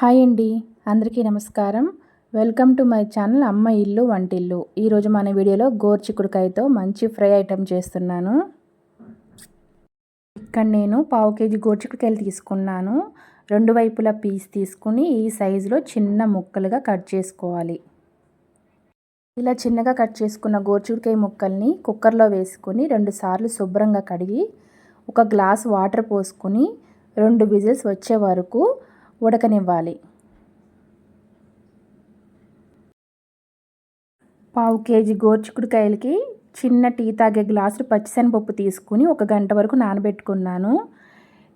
Hi అండి. అందరికీ నమస్కారం. వెల్కమ్ టు మై ఛానల్ అమ్మ ఇల్లు వంటిల్లు. ఈరోజు మన వీడియోలో గోర్చికుడికాయతో మంచి ఫ్రై ఐటెం చేస్తున్నాను. ఇక్కడ నేను పావు కేజీ గోర్చికుడికాయలు తీసుకున్నాను. రెండు వైపుల పీస్ తీసుకుని ఈ సైజులో చిన్న ముక్కలుగా కట్ చేసుకోవాలి. ఇలా చిన్నగా కట్ చేసుకున్న గోర్చికుడికాయ ముక్కల్ని కుక్కర్లో వేసుకొని రెండు సార్లు శుభ్రంగా కడిగి ఒక గ్లాస్ వాటర్ పోసుకొని రెండు విజిల్స్ వచ్చే వరకు ఉడకనివ్వాలి. పావు కేజీ గోర్చుకుడికాయలకి చిన్న టీ తాగే గ్లాసులు పచ్చిశనగపప్పు తీసుకుని ఒక గంట వరకు నానబెట్టుకున్నాను.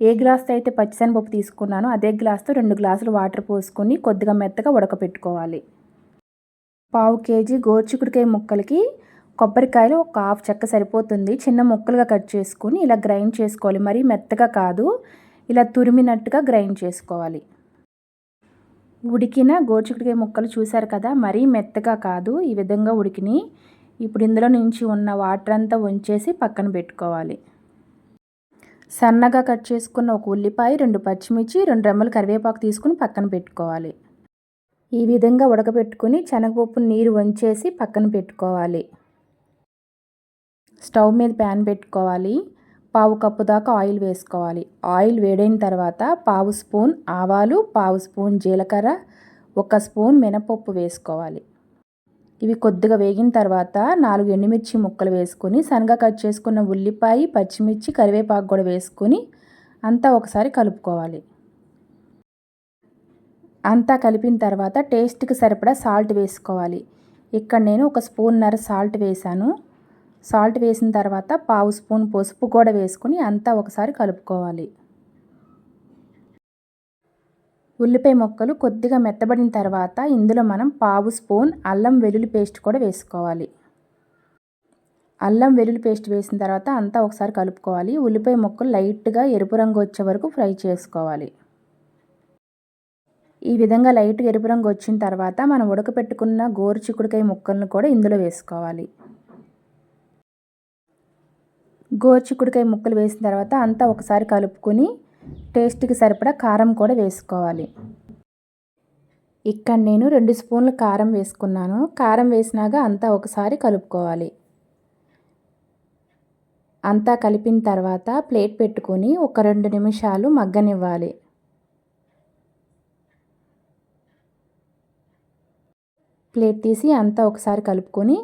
ఏ గ్లాస్తో అయితే పచ్చిశనగపప్పు తీసుకున్నానో అదే గ్లాస్తో రెండు గ్లాసులు వాటర్ పోసుకొని కొద్దిగా మెత్తగా ఉడకపెట్టుకోవాలి. పావు కేజీ గోర్చుకుడికాయ ముక్కలకి కొబ్బరికాయలు ఒక హాఫ్ చెక్క సరిపోతుంది. చిన్న ముక్కలుగా కట్ చేసుకుని ఇలా గ్రైండ్ చేసుకోవాలి. మరీ మెత్తగా కాదు. ఇలా తురిమినట్టుగా గ్రైండ్ చేసుకోవాలి. ఉడికిన గోచుకుడికాయ ముక్కలు చూశారు కదా మరీ మెత్తగా కాదు ఈ విధంగా ఉడికిని. ఇప్పుడు ఇందులో నుంచి ఉన్న వాటర్ అంతా వంచేసి పక్కన పెట్టుకోవాలి. సన్నగా కట్ చేసుకున్న ఒక ఉల్లిపాయ రెండు పచ్చిమిర్చి రెండు రెమ్మలు కరివేపాకు తీసుకుని పక్కన పెట్టుకోవాలి. ఈ విధంగా ఉడకబెట్టుకుని శనగపప్పు నీరు వంచేసి పక్కన పెట్టుకోవాలి. స్టవ్ మీద ప్యాన్ పెట్టుకోవాలి. పావు కప్పు దాకా ఆయిల్ వేసుకోవాలి. ఆయిల్ వేడైన తర్వాత పావు స్పూన్ ఆవాలు పావు స్పూన్ జీలకర్ర ఒక స్పూన్ మినపప్పు వేసుకోవాలి. ఇవి కొద్దిగా వేగిన తర్వాత నాలుగు ఎండుమిర్చి ముక్కలు వేసుకొని సన్నగా కట్ చేసుకున్న ఉల్లిపాయ పచ్చిమిర్చి కరివేపాకు కూడా వేసుకొని అంతా ఒకసారి కలుపుకోవాలి. అంతా కలిపిన తర్వాత టేస్ట్కి సరిపడా సాల్ట్ వేసుకోవాలి. ఇక్కడ నేను ఒక స్పూన్నర సాల్ట్ వేశాను. సాల్ట్ వేసిన తర్వాత పావు స్పూన్ పసుపు కూడా వేసుకుని అంతా ఒకసారి కలుపుకోవాలి. ఉల్లిపాయ ముక్కలు కొద్దిగా మెత్తబడిన తర్వాత ఇందులో మనం పావు స్పూన్ అల్లం వెల్లుల్లి పేస్ట్ కూడా వేసుకోవాలి. అల్లం వెల్లుల్లి పేస్ట్ వేసిన తర్వాత అంతా ఒకసారి కలుపుకోవాలి. ఉల్లిపాయ ముక్కలు లైట్గా ఎరుపు రంగు వచ్చే వరకు ఫ్రై చేసుకోవాలి. ఈ విధంగా లైట్గా ఎరుపు రంగు వచ్చిన తర్వాత మనం ఉడకపెట్టుకున్న గోరు చిక్కుడుకాయ ముక్కలను కూడా ఇందులో వేసుకోవాలి. గోరుచిక్కుడుకాయ ముక్కలు వేసిన తర్వాత అంతా ఒకసారి కలుపుకొని టేస్ట్కి సరిపడా కారం కూడా వేసుకోవాలి. ఇక్కడ నేను రెండు స్పూన్లు కారం వేసుకున్నాను. కారం వేసినాక అంతా ఒకసారి కలుపుకోవాలి. అంతా కలిపిన తర్వాత ప్లేట్ పెట్టుకొని ఒక రెండు నిమిషాలు మగ్గనివ్వాలి. ప్లేట్ తీసి అంతా ఒకసారి కలుపుకొని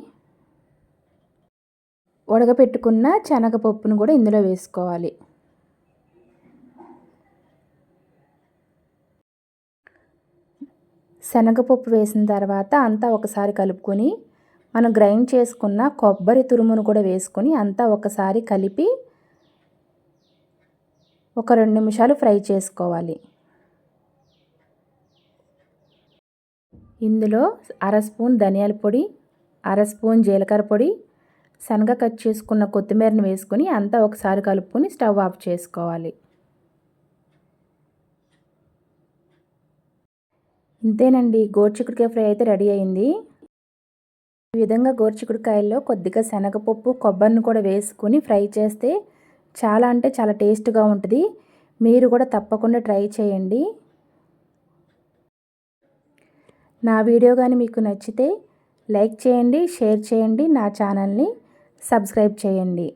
ఉడకపెట్టుకున్న శనగపప్పును కూడా ఇందులో వేసుకోవాలి. శనగపప్పు వేసిన తర్వాత అంతా ఒకసారి కలుపుకొని మనం గ్రైండ్ చేసుకున్న కొబ్బరి తురుమును కూడా వేసుకొని అంతా ఒకసారి కలిపి ఒక రెండు నిమిషాలు ఫ్రై చేసుకోవాలి. ఇందులో అర స్పూన్ ధనియాల పొడి అర స్పూన్ జీలకర్ర పొడి శనగ కట్ చేసుకున్న కొత్తిమీరని వేసుకొని అంతా ఒకసారి కలుపుకొని స్టవ్ ఆఫ్ చేసుకోవాలి. ఇంతేనండి గోర్చికుడికాయ ఫ్రై అయితే రెడీ అయింది. ఈ విధంగా గోర్చికుడికాయల్లో కొద్దిగా శనగపప్పు కొబ్బరిని కూడా వేసుకొని ఫ్రై చేస్తే చాలా అంటే చాలా టేస్ట్గా ఉంటుంది. మీరు కూడా తప్పకుండా ట్రై చేయండి. నా వీడియో కానీ మీకు నచ్చితే లైక్ చేయండి షేర్ చేయండి నా ఛానల్ని. సబ్స్క్రైబ్ చేయండి.